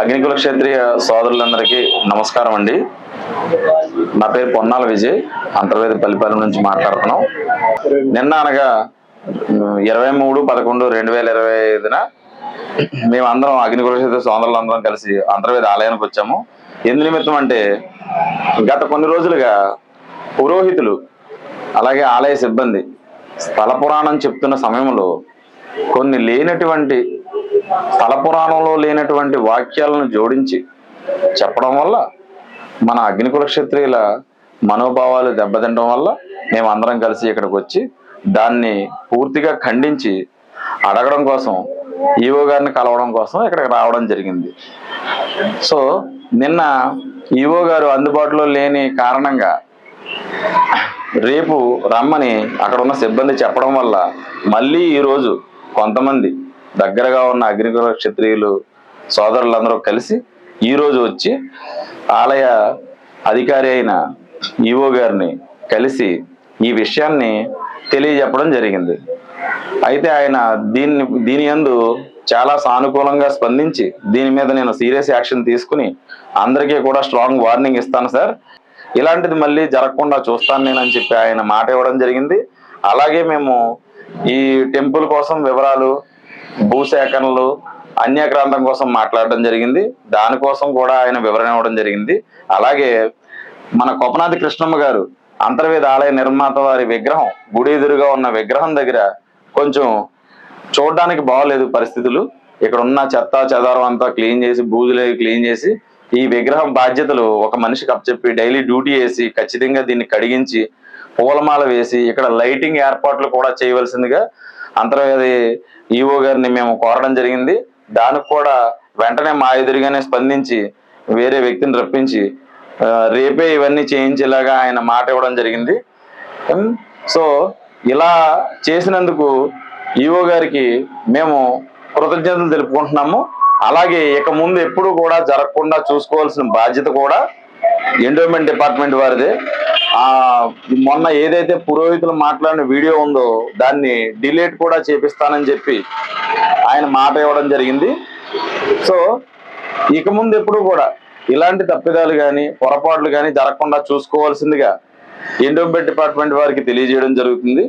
అగ్నికుల క్షత్రియ సోదరులందరికీ నమస్కారం అండి. నా పేరు పొన్నాల విజయ్. అంతర్వేది పల్లిపాలెం నుంచి మాట్లాడుతున్నాం. నిన్న అనగా ఇరవై మూడు పదకొండు రెండు వేల ఇరవై ఐదున మేము అందరం అగ్నికుల క్షత్రియ సోదరులందరం కలిసి అంతర్వేది ఆలయానికి వచ్చాము. ఎందు నిమిత్తం అంటే గత కొన్ని రోజులుగా పురోహితులు అలాగే ఆలయ సిబ్బంది స్థల పురాణం చెప్తున్న సమయంలో కొన్ని లేనటువంటి స్థల పురాణంలో లేనటువంటి వాక్యాలను జోడించి చెప్పడం వల్ల మన అగ్నికుల క్షత్రియుల మనోభావాలు దెబ్బతింటం వల్ల మేము అందరం కలిసి ఇక్కడికి వచ్చి దాన్ని పూర్తిగా ఖండించి అడగడం కోసం ఈవో గారిని కలవడం కోసం ఇక్కడికి రావడం జరిగింది. సో నిన్న ఈవో గారు అందుబాటులో లేని కారణంగా రేపు రమ్మని అక్కడ ఉన్న సిబ్బంది చెప్పడం వల్ల మళ్ళీ ఈరోజు కొంతమంది దగ్గరగా ఉన్న అగ్నికుల క్షత్రియులు సోదరులందరూ కలిసి ఈరోజు వచ్చి ఆలయ అధికారి అయిన ఈవో గారిని కలిసి ఈ విషయాన్ని తెలియజెప్పడం జరిగింది. అయితే ఆయన దీన్ని దీని యందు చాలా సానుకూలంగా స్పందించి దీని మీద నేను సీరియస్ యాక్షన్ తీసుకుని అందరికీ కూడా స్ట్రాంగ్ వార్నింగ్ ఇస్తాను సార్. ఇలాంటిది మళ్ళీ జరగకుండా చూస్తాను నేను అని చెప్పి ఆయన మాట ఇవ్వడం జరిగింది. అలాగే మేము ఈ టెంపుల్ కోసం వివరాలు భూసేకరణలు అన్యక్రాంతం కోసం మాట్లాడడం జరిగింది. దానికోసం కూడా ఆయన వివరణ ఇవ్వడం జరిగింది. అలాగే మన కొపనాథి కృష్ణమ్మ గారు అంతర్వేద ఆలయ నిర్మాత వారి విగ్రహం గుడి ఎదురుగా ఉన్న విగ్రహం దగ్గర కొంచెం చూడడానికి బాగోలేదు పరిస్థితులు. ఇక్కడ ఉన్న చెత్త చెదారం అంతా క్లీన్ చేసి బూజులు క్లీన్ చేసి ఈ విగ్రహం బాధ్యతలు ఒక మనిషికి అప్పచెప్పి డైలీ డ్యూటీ వేసి ఖచ్చితంగా దీన్ని కడిగించి పూలమాల వేసి ఇక్కడ లైటింగ్ ఏర్పాట్లు కూడా చేయవలసిందిగా అంతర్వేది ఈఓ గారిని మేము కోరడం జరిగింది. దానికి కూడా వెంటనే మా ఎదురుగానే స్పందించి వేరే వ్యక్తిని రప్పించి రేపే ఇవన్నీ చేయించేలాగా ఆయన మాట ఇవ్వడం జరిగింది. సో ఇలా చేసినందుకు ఈఓ గారికి మేము కృతజ్ఞతలు తెలుపుకుంటున్నాము. అలాగే ఇక ముందు ఎప్పుడు కూడా జరగకుండా చూసుకోవాల్సిన బాధ్యత కూడా ఎండోమెంట్ డిపార్ట్మెంట్ వారిదే. ఆ మొన్న ఏదైతే పురోహితులు మాట్లాడిన వీడియో ఉందో దాన్ని డిలీట్ కూడా చేపిస్తానని చెప్పి ఆయన మాట ఇవ్వడం జరిగింది. సో ఇక ముందు ఎప్పుడు కూడా ఇలాంటి తప్పిదాలు కానీ పొరపాట్లు కానీ జరగకుండా చూసుకోవాల్సిందిగా ఎండోమెంట్ డిపార్ట్మెంట్ వారికి తెలియజేయడం జరుగుతుంది.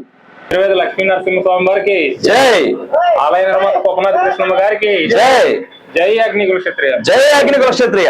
తిరువేది లక్ష్మీ నరసింహస్వామి వారికి జై! ఆలయ నిర్మాత కొప్పనాథ కృష్ణమ్మ గారికి జై! జై అగ్ని క్షత్రియ జై అగ్నికుల క్షత్రియ